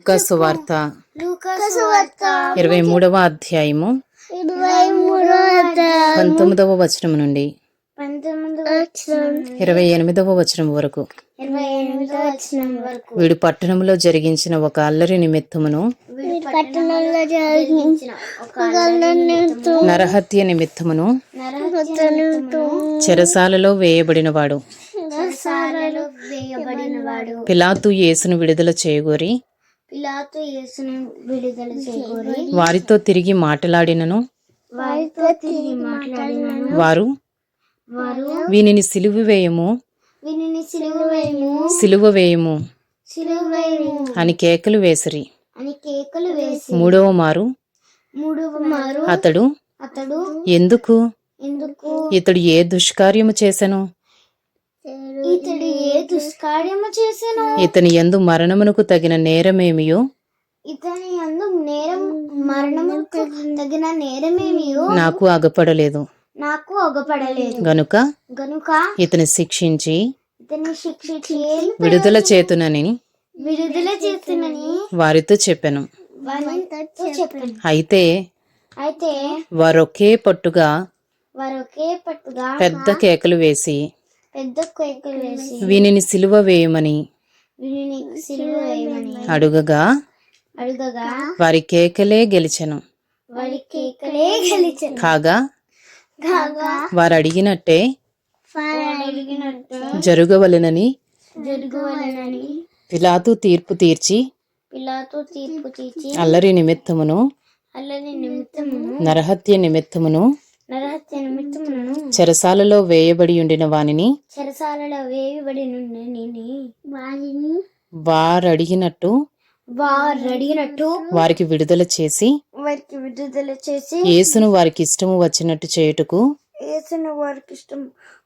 లూకాసు వార్త. లూకాసు వార్త. ఇరవై మూడవ అధ్యాయము. పంతొమ్మిదవ వచనం నుండి. ఇరవై ఎనిమిదవ వచనం వరకు. వీడు పట్టణంలో జరిగించిన ఒక అల్లరి నిమిత్తమును నరహత్య నిమిత్తమును చెరసాలలో వేయబడినవాడు. సారలు వేయబడిన వాడు పిలాతు యేసును విడుదల చేయగోరి. వారితో తిరిగి మాట్లాడినను. వారితో తిరిగి మాట్లాడినను. వారు వారు వీనిని సిలువ వేయము. వీనిని సిలువ వేయము. సిలువ వేయము. సిలువ వేయము. అని కేకలు వేసిరి. అని కేకలు వేసి మూడవ మారు. మూడవ మారు. అతడు అతడు ఎందుకు? ఎందుకు? ఇతడు ఏ దుష్కార్యము చేసెను? ఇతడు దుష్కార్యము చేసెను. ఇతని యందు మరణమునకు తగిన నేరమేమియో? ఇతని యందు నేరం మరణముకు తగిన నేరమేమియో? నాకు అగపడలేదు. నాకు ఒగపడలేదు గనుక గనుక ఇతని శిక్షించి ఇతని శిక్షించి విడుదల చేతునని విడుదల చేస్తునని వారితో చెప్పాను. అయితే అయితే వారొకే పట్టుగా వారు ఒకే పట్టుగా పెద్ద కేకలు వేసి పెద్ద కేకలు వేసి వీనిని సిలువ వేయమని వీరిని సిలువ వేయమని అడుగగా అడుగగా వారి కేకలే గెలిచెను. వారి కేకలే గెలిచను. కాగా కాగా వారు అడిగినట్టే వారు అడిగినట్టు జరుగవలెనని జరుగువలనని పిలాతు తీర్పు తీర్చి పిలాతో తీర్పు తీర్చి అల్లరి నిమిత్తమును అల్లరి నిమిత్తమును నరహత్య నిమిత్తమును చెరసాలలో వేయబడి ఉండిన వానిని చెరసాలలో వేయబడి వారిని వారడిగినట్టు వారు అడిగినట్టు వారికి విడుదల చేసి వారికి విడుదల చేసి యేసును వారికి ఇష్టము వచ్చినట్టు చేయుటకు వేసిన వారికి ఇష్టం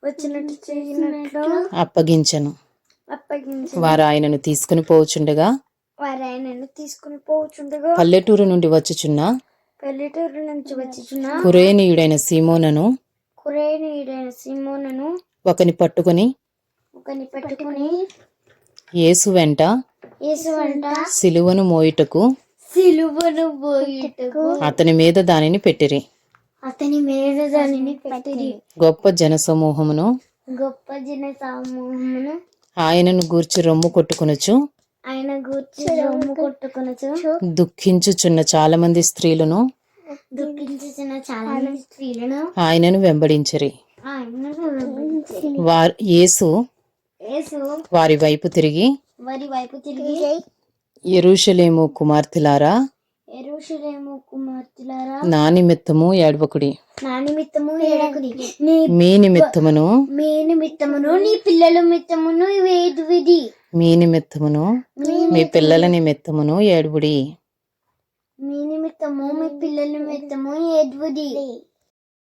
వచ్చినట్టు చేసినట్లు అప్పగించెను. అప్పగించి వారు ఆయనను తీసుకుని పోవచుండగా వారు ఆయనను తీసుకుని పోవచ్చుండగా పల్లెటూరు నుండి వచ్చుచున్న పల్లెటూరు నుంచి వచ్చిన కురేనీయుడైన సీమోనను కురేనీయుడైన సిమోనను ఒకని పట్టుకొని ఒకని పెట్టుకుని యేసు వెంట యేసు వంట సిలువను మోయుటకు సిలువను పోయిటకు అతని మీద దానిని పెట్టిరి. అతని మీద దానిని పెట్టిరి. గొప్ప జనసమూహమును గొప్ప జన సమూహమును ఆయనను గూర్చి రొమ్ము కొట్టుకొనుచు ఆయన గూర్చి రొమ్ము కొట్టుకొనచ్చు. దుఃఖించుచున్న చాలా మంది స్త్రీలను దుఃఖించిన చాలా మంది స్త్రీలను ఆయనను వెంబడించిరి. వార్ యేసు యేసు వారి వైపు తిరిగి వారి వైపు తిరిగి ఎరుషలేము కుమార్తెలారా ఎరుషలేము కుమార్తెలారా నా నిమిత్తము ఏడవకుడి. నా నిమిత్తము ఏడకుడి నీ మీ నిమిత్తమును మీ నిమిత్తమును నీ పిల్లల నిమిత్తమును వేదు విధి మీ నిమిత్తమును మీ పిల్లల నిమిత్తమును ఏడుబుడి మీ నిమిత్తము మీ పిల్లల నిమిత్తము ఏదువుది